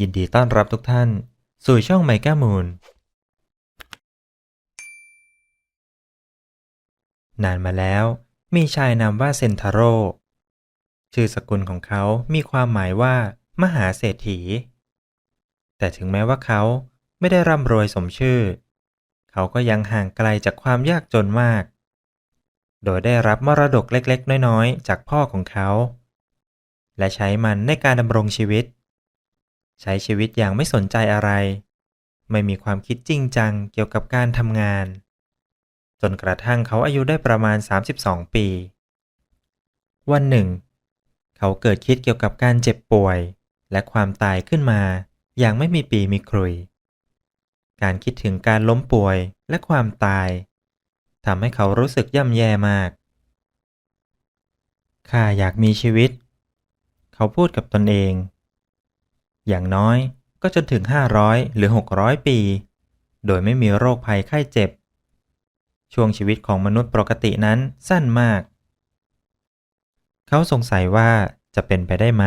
ยินดีต้อนรับทุกท่าน สู่ช่องไมก้ามูนนานมาแล้ว มีชายนามว่าเซนทาโร่ชื่อสกุลของเขามีความหมายว่า มหาเศรษฐี แต่ถึงแม้ว่าเขาไม่ได้ร่ำรวยสมชื่อ เขาก็ยังห่างไกลจากความยากจนมาก โดยได้รับมรดกเล็กๆ น้อยๆ จากพ่อของเขา และใช้มันในการดำรงชีวิต ใช้ชีวิตอย่างไม่สนใจอะไร ไม่มีความคิดจริงจังเกี่ยวกับการทำงาน จนกระทั่งเขาอายุได้ประมาณ 32 ปี วันหนึ่ง เขาเกิดคิดเกี่ยวกับการเจ็บป่วย และความตายขึ้นมา อย่างไม่มีปีมีครุย การคิดถึงการล้มป่วยและความตายทำให้เขารู้สึกย่ำแย่มาก ข้าอยากมีชีวิต เขาพูดกับตนเอง อย่างน้อยก็จนถึง 500 หรือ 600 ปี โดยไม่มีโรคภัยไข้เจ็บ ช่วงชีวิตของมนุษย์ปกตินั้นสั้นมาก เขาสงสัยว่าจะเป็นไปได้ไหม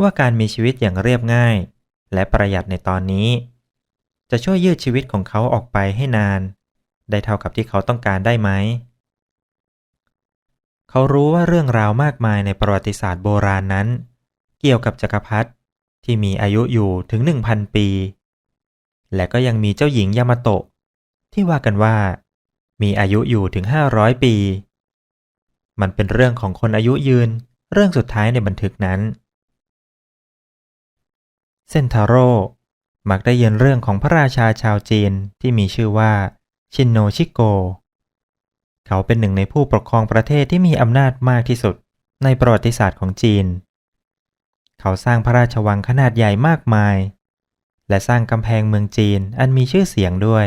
ว่าการมีชีวิตอย่างเรียบง่าย และประหยัดในตอนนี้ จะช่วยยืดชีวิตของเขาออกไปให้นาน ได้เท่ากับที่เขาต้องการได้ไหม เขารู้ว่าเรื่องราวมากมายในประวัติศาสตร์โบราณนั้น เกี่ยวกับจักรพรรดิ ที่มีอายุอยู่ถึง 1,000 ปี และก็ยังมีเจ้าหญิงยามาโตะ ที่ว่ากันว่า มีอายุอยู่ถึง 500 ปี มันเป็นเรื่องของคนอายุยืนเรื่องสุดท้ายในบันทึกนั้น เซนทาโร่มักได้ยินเรื่องของพระราชาชาวจีนที่มีชื่อว่าชินโนชิโก เขาเป็นหนึ่งในผู้ปกครองประเทศที่มีอำนาจมากที่สุดในประวัติศาสตร์ของจีน เขาสร้างพระราชวังขนาดใหญ่มากมาย และสร้างกำแพงเมืองจีนอันมีชื่อเสียงด้วย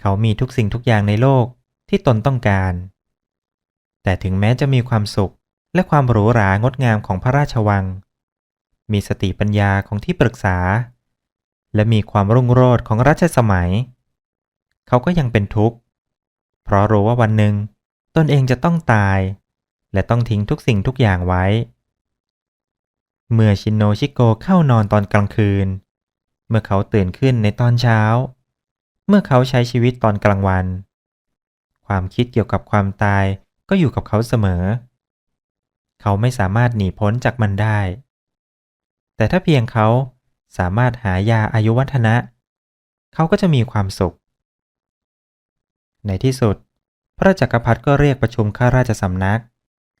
เขามีทุกสิ่งทุกอย่างในโลกที่ตนต้องการ แต่ถึงแม้จะมีความสุขและความหรูหรางดงามของพระราชวัง มีสติปัญญาของที่ปรึกษา และมีความรุ่งโรจน์ของรัชสมัย เขาก็ยังเป็นทุกข์ เพราะรู้ว่าวันหนึ่งตนเองจะต้องตาย และต้องทิ้งทุกสิ่งทุกอย่างไว้ เมื่อชินโนชิโกเข้านอนตอนกลางคืน เมื่อเขาตื่นขึ้นในตอนเช้า เมื่อเขาใช้ชีวิตตอนกลางวัน ความคิดเกี่ยวกับความตายก็อยู่กับเขาเสมอ เขาไม่สามารถหนีพ้นจากมันได้ แต่ถ้าเพียงเขาสามารถหายาอายุวัฒนะ เขาก็จะมีความสุข ในที่สุด พระจักรพรรดิก็เรียกประชุมข้าราชสำนัก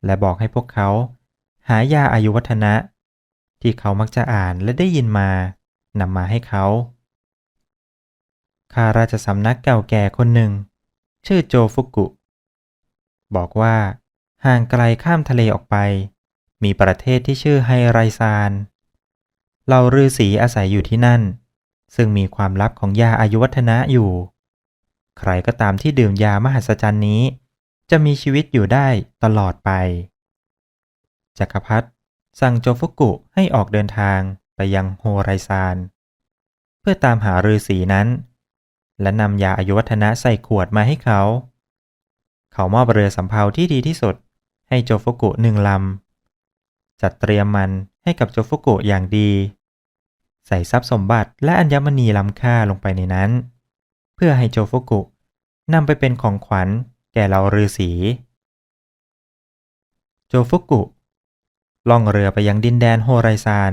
และบอกให้พวกเขา หายาอายุวัฒนะ ที่เขามักจะอ่านและได้ยินมานำมาให้เขา ข้าราชสำนักเก่าแก่คนหนึ่ง ชื่อโจฟุกุ บอกว่า ห่างไกลข้ามทะเลออกไป มีประเทศที่ชื่อไฮไรซานเราฤาษีอาศัยอยู่ที่นั่น ซึ่งมีความลับของยาอายุวัฒนะอยู่ ใครก็ตามที่ดื่มยามหัศจรรย์นี้ จะมีชีวิตอยู่ได้ตลอดไปจักรพรรดิ สั่งโจฟุกุให้ออกเดินทางไปยังโฮไรซาน เพื่อตามหาฤาษีนั้น และนำยาอายุวัฒนะใส่ขวดมาให้เขา เขามอบเรือสำเภาที่ดีที่สุด ให้โจฟุกุหนึ่งลำ จัดเตรียมมันให้กับโจฟุกุอย่างดี ใส่ทรัพย์สมบัติและอัญมณีล้ำค่าลงไปในนั้น เพื่อให้โจฟุกุนำไปเป็นของขวัญแก่เราฤาษีโจฟุกุ ล่องเรือไปยังดินแดนโฮไรซาน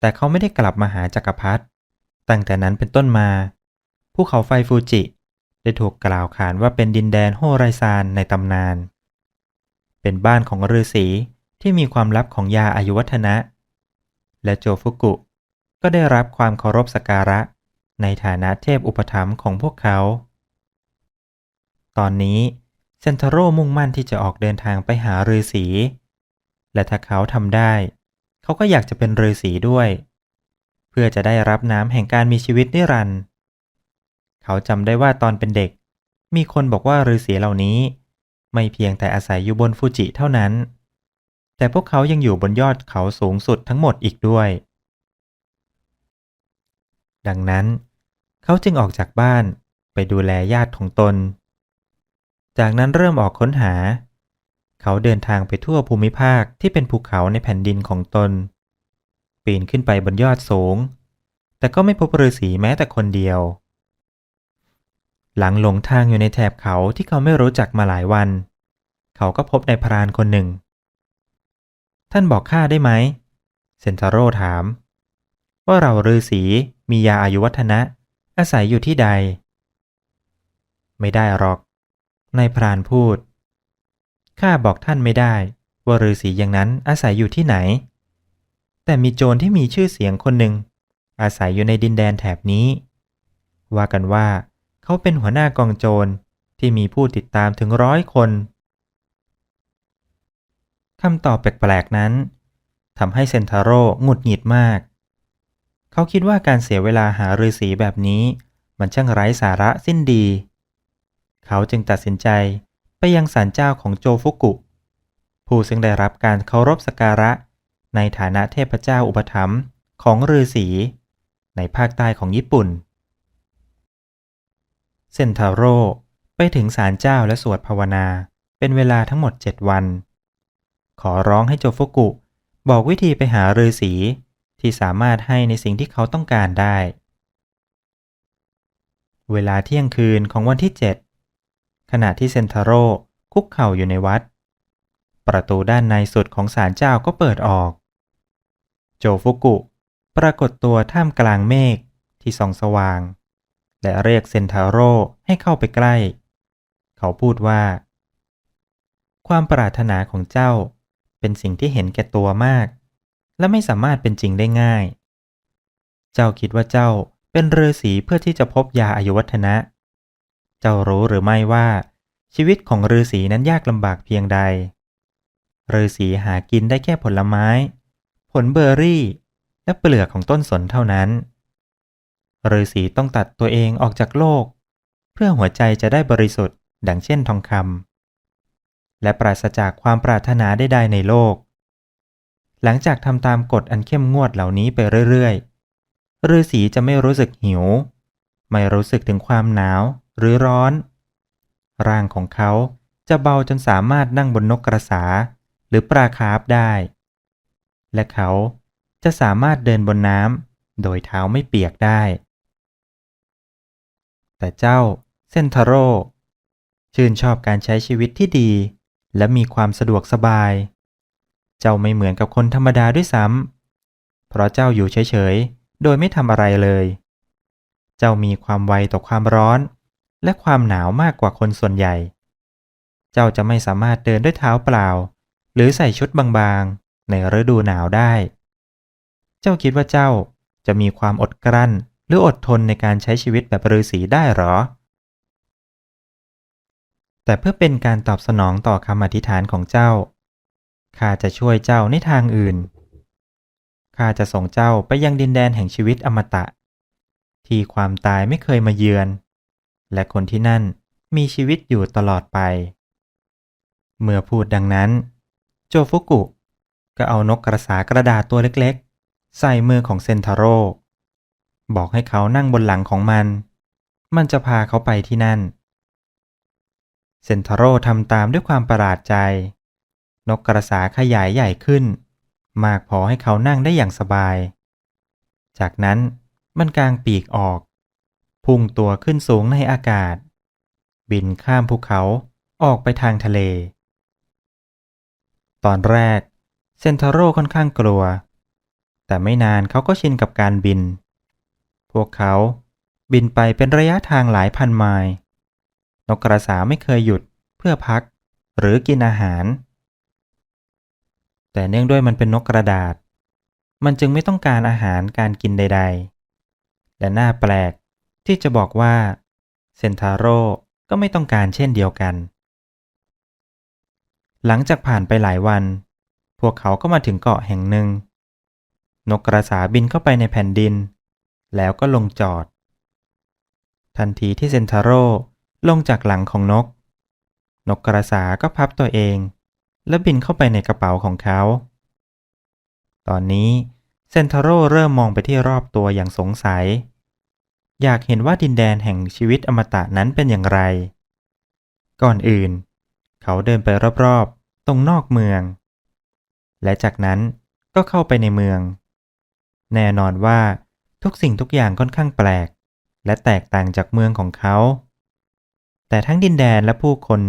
แต่เขาไม่ได้กลับมาหาจักรพรรดิ ตั้งแต่นั้นเป็นต้นมา ภูเขาไฟฟูจิ ได้ถูกกล่าวขานว่าเป็นดินแดนโฮไรซานในตำนาน เป็นบ้านของฤาษีที่มีความลับของยาอายุวัฒนะ และโจฟุกุ ก็ได้รับความเคารพสักการะในฐานะเทพอุปถัมภ์ของพวกเขา ตอนนี้เซนทาโร่มุ่งมั่นที่จะออกเดินทางไปหาฤาษี และถ้าเขาทำได้ เขาก็อยากจะเป็นฤาษีด้วย เพื่อจะได้รับน้ำแห่งการมีชีวิตนิรันดร์เขาจำได้ว่าตอนเป็นเด็ก มีคนบอกว่าฤาษีเหล่านี้ ไม่เพียงแต่อาศัยอยู่บนฟูจิเท่านั้น แต่พวกเขายังอยู่บนยอดเขาสูงสุดทั้งหมดอีกด้วย ดังนั้น เขาจึงออกจากบ้านไปดูแลญาติของตน จากนั้นเริ่มออกค้นหา เขาเดินทางไปทั่วภูมิภาคที่เป็นภูเขาในแผ่นดินของตน ปีนขึ้นไปบนยอดสูง แต่ก็ไม่พบฤาษีแม้แต่คนเดียว หลังหลงทางอยู่ในแถบเขาที่เขาไม่รู้จักมาหลายวัน เขาก็พบนายพรานคนหนึ่ง ท่านบอกข้าได้ไหม เซนทาโร่ถาม ว่าเราฤาษีมียาอายุวัฒนะ อาศัยอยู่ที่ใด ไม่ได้หรอกนายพรานพูด ข้าบอกท่านไม่ได้ ว่าฤาษีอย่างนั้นอาศัยอยู่ที่ไหน แต่มีโจรที่มีชื่อเสียงคนหนึ่ง อาศัยอยู่ในดินแดนแถบนี้ ว่ากันว่า เขาเป็นหัวหน้ากองโจรที่มีผู้ติดตามถึงร้อยคนคำตอบแปลกๆนั้นทำให้เซนทาโร่หงุดหงิดมาก เขาคิดว่าการเสียเวลาหาฤาษีแบบนี้ มันช่างไร้สาระสิ้นดี เขาจึงตัดสินใจ ไปยังศาลเจ้าของโจฟุกุ ผู้ซึ่งได้รับการเคารพสักการะ ในฐานะเทพเจ้าอุปถัมภ์ของฤาษีในภาคใต้ของญี่ปุ่น เซนทาโร่ไปถึงศาลเจ้าและสวดภาวนาเป็นเวลาทั้งหมดเจ็ดวัน ขอร้องให้โจฟุกุ บอกวิธีไปหาฤาษีที่สามารถให้ในสิ่งที่เขาต้องการได้ เวลาเที่ยงคืนของวันที่7 ขณะที่เซนทาโร่คุกเข่าอยู่ในวัด ประตูด้านในสุดของศาลเจ้าก็เปิดออก โจฟุกุ ปรากฏตัวท่ามกลางเมฆที่ส่องสว่าง และเรียกเซนทาโร่ให้เข้าไปใกล้ เขาพูดว่า ความปรารถนาของเจ้าเป็นสิ่งที่เห็นแก่ตัวมาก และไม่สามารถเป็นจริงได้ง่าย เจ้าคิดว่าเจ้าเป็นฤาษีเพื่อที่จะพบยาอายุวัฒนะ เจ้ารู้หรือไม่ว่า ชีวิตของฤาษีนั้นยากลำบากเพียงใดฤาษีหากินได้แค่ผลไม้ ผลเบอร์รี่ และเปลือกของต้นสนเท่านั้นฤาษีต้องตัดตัวเองออกจากโลก เพื่อหัวใจจะได้บริสุทธิ์ ดังเช่นทองคำและปราศจากความปรารถนาใดๆในโลก หลังจากทำตามกฎอันเข้มงวดเหล่านี้ไปเรื่อยๆฤาษีจะไม่รู้สึกหิว ไม่รู้สึกถึงความหนาว หรือร้อน ร่างของเขาจะเบาจนสามารถนั่งบนนกกระสา หรือปลาคาร์ฟได้ และเขาจะสามารถเดินบนน้ำโดยเท้าไม่เปียกได้ แต่เจ้าเซนทาโร่ชื่นชอบการใช้ชีวิตที่ดี และมีความสะดวกสบาย เจ้าไม่เหมือนกับคนธรรมดาด้วยซ้ำเพราะเจ้าอยู่เฉยๆ โดยไม่ทำอะไรเลย เจ้ามีความไวต่อความร้อน และความหนาวมากกว่าคนส่วนใหญ่ เจ้าจะไม่สามารถเดินด้วยเท้าเปล่า หรือใส่ชุดบางๆ ในฤดูหนาวได้ เจ้าคิดว่าเจ้าจะมีความอดกลั้นหรืออดทนในการใช้ชีวิตแบบฤาษีได้หรอ แต่เพื่อเป็นการตอบสนองต่อคำอธิษฐานของเจ้า ข้าจะช่วยเจ้าในทางอื่น ข้าจะส่งเจ้าไปยังดินแดนแห่งชีวิตอมตะ ที่ความตายไม่เคยมาเยือน และคนที่นั่นมีชีวิตอยู่ตลอดไป เมื่อพูดดังนั้น โจฟุกุ ก็เอานกกระสากระดาษตัวเล็กๆ ใส่มือของเซนทาโร่บอกให้เขานั่งบนหลังของมัน มันจะพาเขาไปที่นั่น เซนทาโร่ทำตามด้วยความประหลาดใจ นกกระสาขยายใหญ่ขึ้น มากพอให้เขานั่งได้อย่างสบาย จากนั้นมันกางปีกออก พุ่งตัวขึ้นสูงในอากาศ บินข้ามภูเขาออกไปทางทะเล ตอนแรกเซนทาโร่ค่อนข้างกลัว แต่ไม่นานเขาก็ชินกับการบิน พวกเขาบินไปเป็นระยะทางหลายพันไมล์นกกระสาไม่เคยหยุดเพื่อพักหรือกินอาหาร แต่เนื่องด้วยมันเป็นนกกระดาษ มันจึงไม่ต้องการอาหารการกินใด ๆ และน่าแปลก ที่จะบอกว่าเซนทาโร่ก็ไม่ต้องการเช่นเดียวกัน หลังจากผ่านไปหลายวัน พวกเขาก็มาถึงเกาะแห่งหนึ่ง นกกระสาบินเข้าไปในแผ่นดิน แล้วก็ลงจอด ทันทีที่เซนทาโร่ลงจากหลังของนก นกกระสาก็พับตัวเอง และบินเข้าไปในกระเป๋าของเขา ตอนนี้เซนทาโร่เริ่มมองไปที่รอบตัวอย่างสงสัย อยากเห็นว่าดินแดนแห่งชีวิตอมตะนั้นเป็นอย่างไร ก่อนอื่น เขาเดินไปรอบๆ ตรงนอกเมือง และจากนั้นก็เข้าไปในเมือง แน่นอนว่าทุกสิ่งทุกอย่างค่อนข้างแปลก และแตกต่างจากเมืองของเขา แต่ทั้งดินแดนและผู้คนจ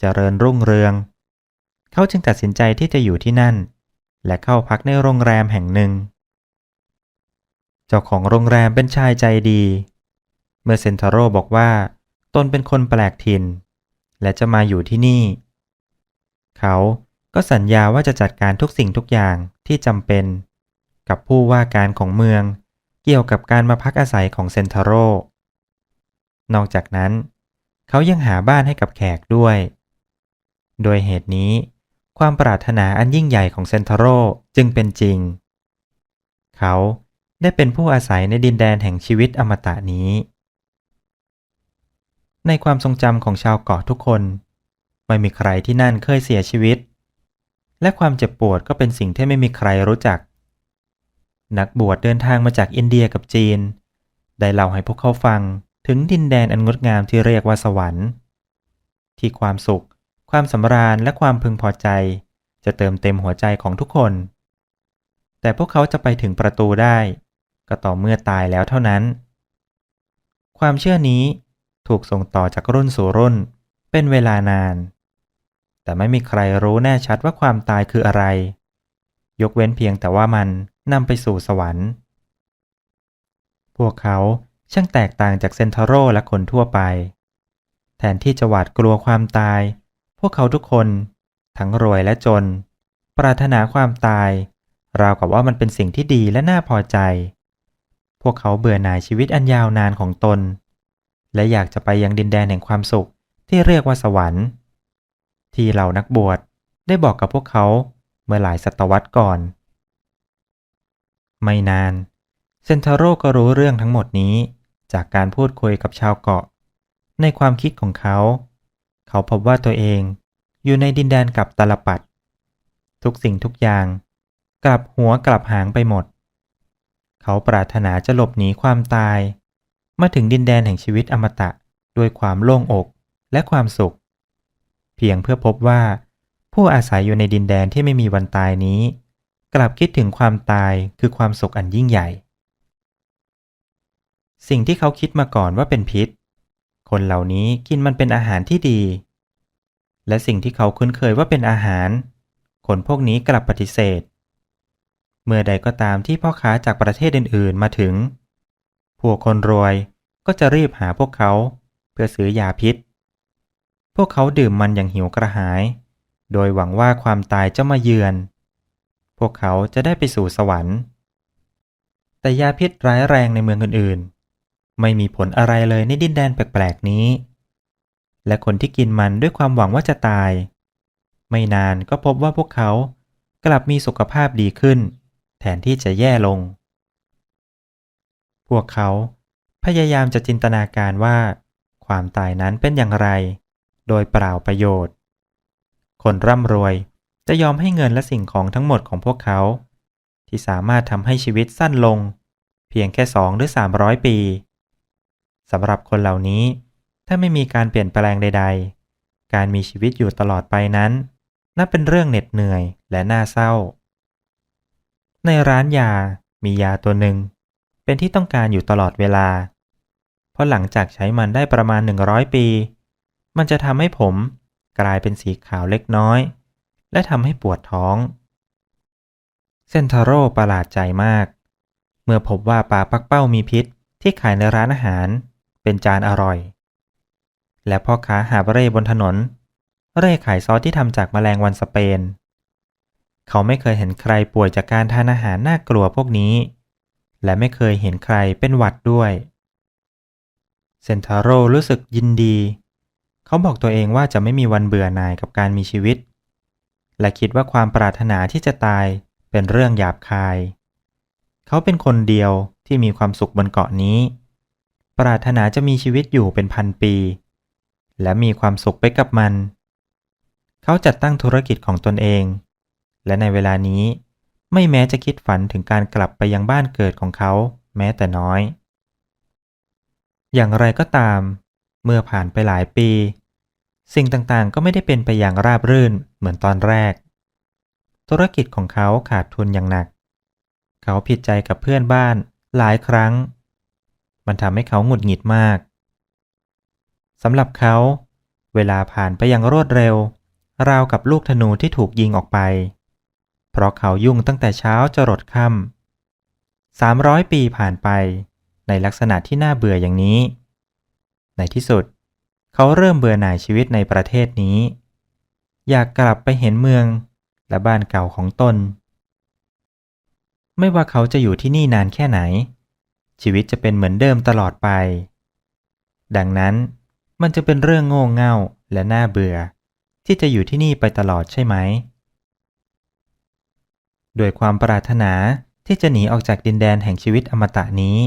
เจริญรุ่งเรือง เขาจึงตัดสินใจที่จะอยู่ที่นั่น และเข้าพักในโรงแรมแห่งหนึ่ง เจ้าของโรงแรมเป็นชายใจดี เมื่อเซนทาโร่บอกว่า ตนเป็นคนแปลกถิ่น และจะมาอยู่ที่นี่ เขาก็สัญญาว่าจะจัดการทุกสิ่งทุกอย่างที่จำเป็น กับผู้ว่าการของเมือง เกี่ยวกับการมาพักอาศัยของเซนทาโร่นอกจากนั้น เขายังหาบ้านให้กับแขกด้วย โดยเหตุนี้ ความปรารถนาอันยิ่งใหญ่ของเซนทาโร่จึงเป็นจริง เขา ได้เป็นผู้อาศัยในดินแดนแห่งชีวิตอมตะนี้ ในความทรงจำของชาวเกาะทุกคน ไม่มีใครที่นั่นเคยเสียชีวิต และความเจ็บปวดก็เป็นสิ่งที่ไม่มีใครรู้จัก นักบวชเดินทางมาจากอินเดียกับจีน ได้เล่าให้พวกเขาฟังถึงดินแดนอันงดงามที่เรียกว่าสวรรค์ ที่ความสุข ความสำราญและความพึงพอใจ จะเติมเต็มหัวใจของทุกคน แต่พวกเขาจะไปถึงประตูได้ ก็ต่อเมื่อตายแล้วเท่านั้น ความเชื่อนี้ถูกส่งต่อจากรุ่นสู่รุ่นเป็นเวลานาน แต่ไม่มีใครรู้แน่ชัดว่าความตายคืออะไร ยกเว้นเพียงแต่ว่ามันนำไปสู่สวรรค์ พวกเขาช่างแตกต่างจากเซนทาโร่และคนทั่วไป แทนที่จะหวาดกลัวความตาย พวกเขาทุกคนทั้งรวยและจน ปรารถนาความตาย ราวกับว่ามันเป็นสิ่งที่ดีและน่าพอใจ พวกเขาเบื่อหน่ายชีวิตอันยาวนานของตน และอยากจะไปยังดินแดนแห่งความสุขที่เรียกว่าสวรรค์ ที่เหล่านักบวชได้บอกกับพวกเขาเมื่อหลายศตวรรษก่อน ไม่นาน เซนทาโร่ก็รู้เรื่องทั้งหมดนี้จากการพูดคุยกับชาวเกาะ ในความคิดของเขา เขาพบว่าตัวเองอยู่ในดินแดนกับตลปัด ทุกสิ่งทุกอย่าง กลับหัวกลับหางไปหมด เขาปรารถนาจะหลบหนีความตาย มาถึงดินแดนแห่งชีวิตอมตะด้วยความโล่งอกและความสุข เพียงเพื่อพบว่า ผู้อาศัยอยู่ในดินแดนที่ไม่มีวันตายนี้ กลับคิดถึงความตายคือความสุขอันยิ่งใหญ่ สิ่งที่เขาคิดมาก่อนว่าเป็นพิษ คนเหล่านี้กินมันเป็นอาหารที่ดี และสิ่งที่เขาคุ้นเคยว่าเป็นอาหาร คนพวกนี้กลับปฏิเสธ เมื่อใดก็ตามที่พ่อค้าจากประเทศอื่นๆมาถึง พวกคนรวยก็จะรีบหาพวกเขา เพื่อซื้อยาพิษ พวกเขาดื่มมันอย่างหิวกระหาย โดยหวังว่าความตายจะมาเยือน พวกเขาจะได้ไปสู่สวรรค์ แต่ยาพิษร้ายแรงในเมืองอื่นๆ ไม่มีผลอะไรเลยในดินแดนแปลกๆนี้ และคนที่กินมันด้วยความหวังว่าจะตาย ไม่นานก็พบว่าพวกเขากลับมีสุขภาพดีขึ้น แทนที่จะแย่ลง พวกเขาพยายามจะจินตนาการว่า ความตายนั้นเป็นอย่างไร โดยเปล่าประโยชน์ คนร่ำรวยจะยอมให้เงินและสิ่งของทั้งหมดของพวกเขา ที่สามารถทำให้ชีวิตสั้นลง เพียงแค่สองหรือสามร้อยปีสำหรับคนเหล่านี้ ถ้าไม่มีการเปลี่ยนแปลงใด ๆ การมีชีวิตอยู่ตลอดไปนั้น นับเป็นเรื่องเหน็ดเหนื่อยและน่าเศร้า ในร้านยามียาตัวหนึ่ง เป็นที่ต้องการอยู่ตลอดเวลา เพราะหลังจากใช้มันได้ประมาณ 100 ปี มันจะทำให้ผมกลายเป็นสีขาวเล็กน้อย และทำให้ปวดท้อง เซนทาโร่ประหลาดใจมาก เมื่อพบว่าปลาปักเป้ามีพิษที่ขายในร้านอาหารเป็นจานอร่อย และพ่อค้าหาบเร่บนถนน เร่ขายซอสที่ทำจากแมลงวันสเปน เขาไม่เคยเห็นใครป่วยจากการทานอาหารน่ากลัวพวกนี้ และไม่เคยเห็นใครเป็นหวัดด้วยเซนทาโร่รู้สึกยินดี เขาบอกตัวเองว่าจะไม่มีวันเบื่อหน่ายกับการมีชีวิต และคิดว่าความปรารถนาที่จะตายเป็นเรื่องหยาบคาย เขาเป็นคนเดียวที่มีความสุขบนเกาะนี้ ปรารถนาจะมีชีวิตอยู่เป็นพันปี และมีความสุขไปกับมัน เขาจัดตั้งธุรกิจของตนเอง และในเวลานี้ ไม่แม้จะคิดฝันถึงการกลับไปยังบ้านเกิดของเขาแม้แต่น้อย อย่างไรก็ตาม เมื่อผ่านไปหลายปี สิ่งต่างๆก็ไม่ได้เป็นไปอย่างราบรื่นเหมือนตอนแรก ธุรกิจของเขาขาดทุนอย่างหนัก เขาผิดใจกับเพื่อนบ้านหลายครั้ง มันทำให้เขาหงุดหงิดมากสำหรับเขาเวลาผ่านไปอย่างรวดเร็ว ราวกับลูกธนูที่ถูกยิงออกไป เพราะเขายุ่งตั้งแต่เช้าจรดค่ำสามร้อยปีผ่านไป ในลักษณะที่น่าเบื่ออย่างนี้ ในที่สุด เขาเริ่มเบื่อหน่ายชีวิตในประเทศนี้ อยากกลับไปเห็นเมืองและบ้านเก่าของตน ไม่ว่าเขาจะอยู่ที่นี่นานแค่ไหน ชีวิตจะเป็นเหมือนเดิมตลอดไป ดังนั้นมันจะเป็นเรื่องโง่เง่าและน่าเบื่อ ที่จะอยู่ที่นี่ไปตลอดใช่ไหม ด้วยความปรารถนาที่จะหนีออกจากดินแดนแห่งชีวิตอมตะนี้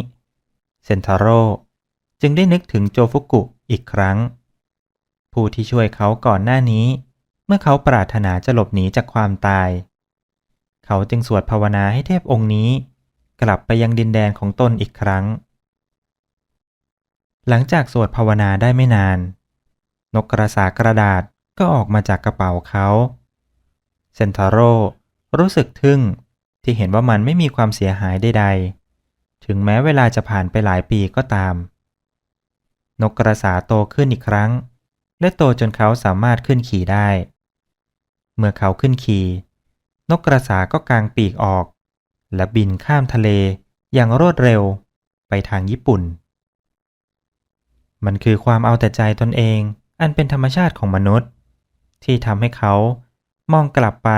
เซนทาโร่จึงได้นึกถึงโจฟุกุอีกครั้ง ผู้ที่ช่วยเขาก่อนหน้านี้ เมื่อเขาปรารถนาจะหลบหนีจากความตาย เขาจึงสวดภาวนาให้เทพองค์นี้ กลับไปยังดินแดนของตนอีกครั้ง หลังจากสวดภาวนาได้ไม่นาน นกกระสากระดาษก็ออกมาจากกระเป๋าเขา เซนทาโร่ รู้สึกทึ่งที่เห็นว่ามันไม่มีความเสียหายใดๆ ถึงแม้เวลาจะผ่านไปหลายปีก็ตาม นกกระสาโตขึ้นอีกครั้ง และโตจนเขาสามารถขึ้นขี่ได้ เมื่อเขาขึ้นขี่ นกกระสาก็กางปีกออก และบินข้ามทะเลอย่างรวดเร็วไปทางญี่ปุ่น มันคือความเอาแต่ใจตนเองอันเป็นธรรมชาติของมนุษย์ ที่ทำให้เขามองกลับไป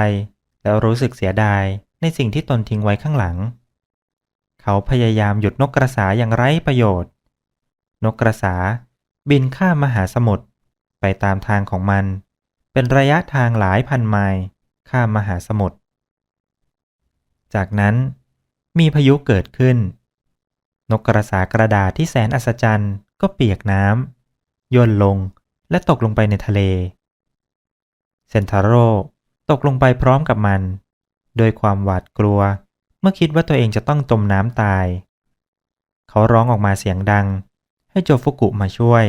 แล้วรู้สึกเสียดายในสิ่งที่ตนทิ้งไว้ข้างหลัง เขาพยายามหยุดนกกระสาอย่างไร้ประโยชน์ นกกระสาบินข้ามมหาสมุทรไปตามทางของมัน เป็นระยะทางหลายพันไมล์ข้ามมหาสมุทร จากนั้นมีพายุเกิดขึ้น นกกระสากระดาษที่แสนอัศจรรย์ก็เปียกน้ำย่นลงและตกลงไปในทะเล เซนทาโร่ ตกลงไปพร้อมกับมัน โดยความหวาดกลัว เมื่อคิดว่าตัวเองจะต้องจมน้ำตาย เขาร้องออกมาเสียงดัง ให้โจฟุกุมาช่วย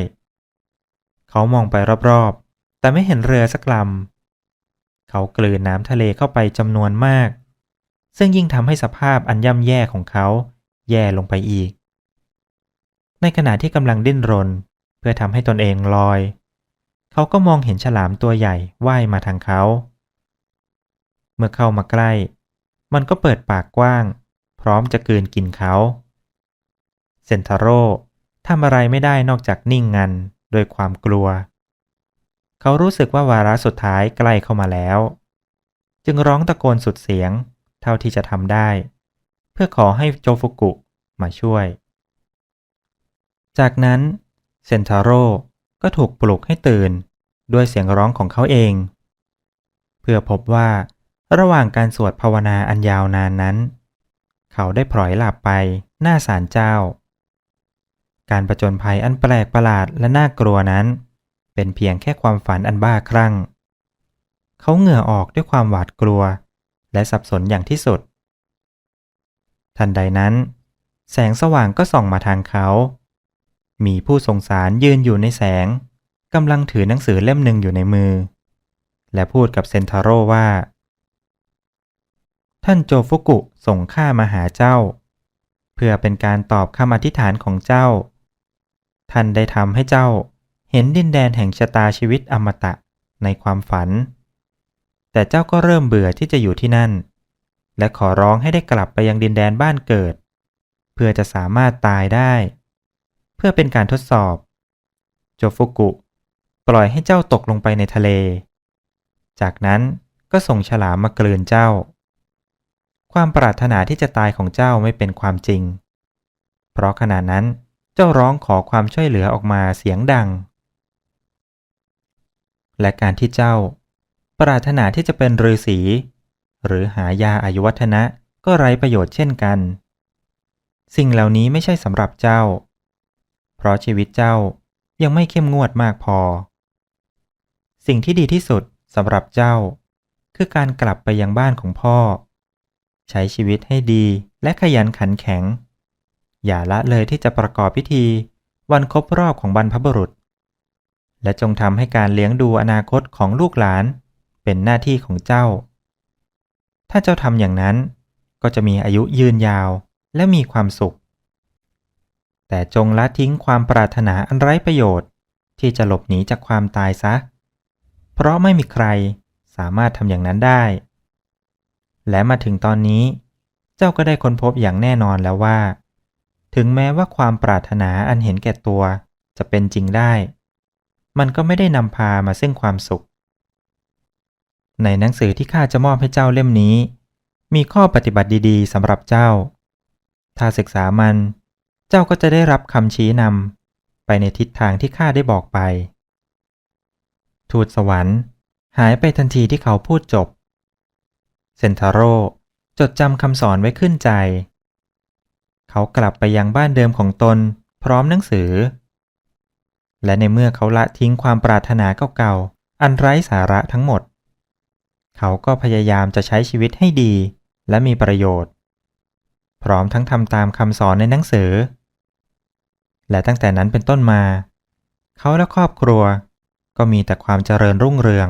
เขามองไปรอบๆ แต่ไม่เห็นเรือสักลำเขากลืนน้ำทะเลเข้าไปจำนวนมาก ซึ่งยิ่งทำให้สภาพอันย่ำแย่ของเขา แย่ลงไปอีก ในขณะที่กำลังดิ้นรน เพื่อทำให้ตนเองลอย เขาก็มองเห็นฉลามตัวใหญ่ว่ายมาทางเขา เมื่อเข้ามาใกล้ มันก็เปิดปากกว้าง พร้อมจะกืนกินเขาเซนทาโร่ทำอะไรไม่ได้นอกจากนิ่งงันด้วยความกลัว เขารู้สึกว่าวาระสุดท้ายใกล้เข้ามาแล้ว จึงร้องตะโกนสุดเสียงเท่าที่จะทำได้ เพื่อขอให้โจฟุกุมาช่วย จากนั้นเซนทาโร่ก็ถูกปลุกให้ตื่นด้วยเสียงร้องของเขาเอง เพื่อพบว่า ระหว่างการสวดภาวนาอันยาวนานนั้น เขาได้พลอยหลับไปหน้าศาลเจ้า การประจนภัยอันแปลกประหลาดและน่ากลัวนั้น เป็นเพียงแค่ความฝันอันบ้าคลั่ง เขาเหงื่อออกด้วยความหวาดกลัว และสับสนอย่างที่สุด ทันใดนั้น แสงสว่างก็ส่องมาทางเขา มีผู้สงสารยืนอยู่ในแสงกำลังถือหนังสือเล่มหนึ่งอยู่ในมือ และพูดกับเซนทาโร่ว่า ท่านโจฟุกุส่งข้ามาหาเจ้า เพื่อเป็นการตอบคำอธิษฐานของเจ้า ท่านได้ทำให้เจ้าเห็นดินแดนแห่งชะตาชีวิตอมตะในความฝัน แต่เจ้าก็เริ่มเบื่อที่จะอยู่ที่นั่น และขอร้องให้ได้กลับไปยังดินแดนบ้านเกิด เพื่อจะสามารถตายได้ เพื่อเป็นการทดสอบ โจฟุกุ ปล่อยให้เจ้าตกลงไปในทะเล จากนั้นก็ส่งฉลามมาเกลือนเจ้า ความปรารถนาที่จะตายของเจ้าไม่เป็นความจริง เพราะขณะนั้นเจ้าร้องขอความช่วยเหลือออกมาเสียงดัง และการที่เจ้า ปรารถนาที่จะเป็นฤาษีหรือหายาอายุวัฒนะก็ไร้ประโยชน์เช่นกัน สิ่งเหล่านี้ไม่ใช่สำหรับเจ้า เพราะชีวิตเจ้ายังไม่เข้มงวดมากพอ สิ่งที่ดีที่สุดสำหรับเจ้า คือการกลับไปยังบ้านของพ่อ ใช้ชีวิตให้ดีและขยันขันแข็ง อย่าละเลยที่จะประกอบพิธีวันครบรอบของบรรพบุรุษ และจงทำให้การเลี้ยงดูอนาคตของลูกหลานเป็นหน้าที่ของเจ้า ถ้าเจ้าทำอย่างนั้น ก็จะมีอายุยืนยาวและมีความสุข แต่จงละทิ้งความปรารถนาอันไร้ประโยชน์ ที่จะหลบหนีจากความตายซะ เพราะไม่มีใครสามารถทำอย่างนั้นได้ และมาถึงตอนนี้ เจ้าก็ได้ค้นพบอย่างแน่นอนแล้วว่า ถึงแม้ว่าความปรารถนาอันเห็นแก่ตัวจะเป็นจริงได้ มันก็ไม่ได้นำพามาซึ่งความสุข ในหนังสือที่ข้าจะมอบให้เจ้าเล่มนี้ มีข้อปฏิบัติดีๆสำหรับเจ้า ถ้าศึกษามัน เจ้าก็จะได้รับคำชี้นำไปในทิศทางที่ข้าได้บอกไป ทูตสวรรค์ หายไปทันทีที่เขาพูดจบ เซนทาโร่จดจำคำสอนไว้ขึ้นใจ เขากลับไปยังบ้านเดิมของตนพร้อมหนังสือ และในเมื่อเขาละทิ้งความปรารถนาเก่าๆ อันไร้สาระทั้งหมด เขาก็พยายามจะใช้ชีวิตให้ดีและมีประโยชน์ พร้อมทั้งทำตามคำสอนในหนังสือ และตั้งแต่นั้นเป็นต้นมา เขาและครอบครัวก็มีแต่ความเจริญรุ่งเรือง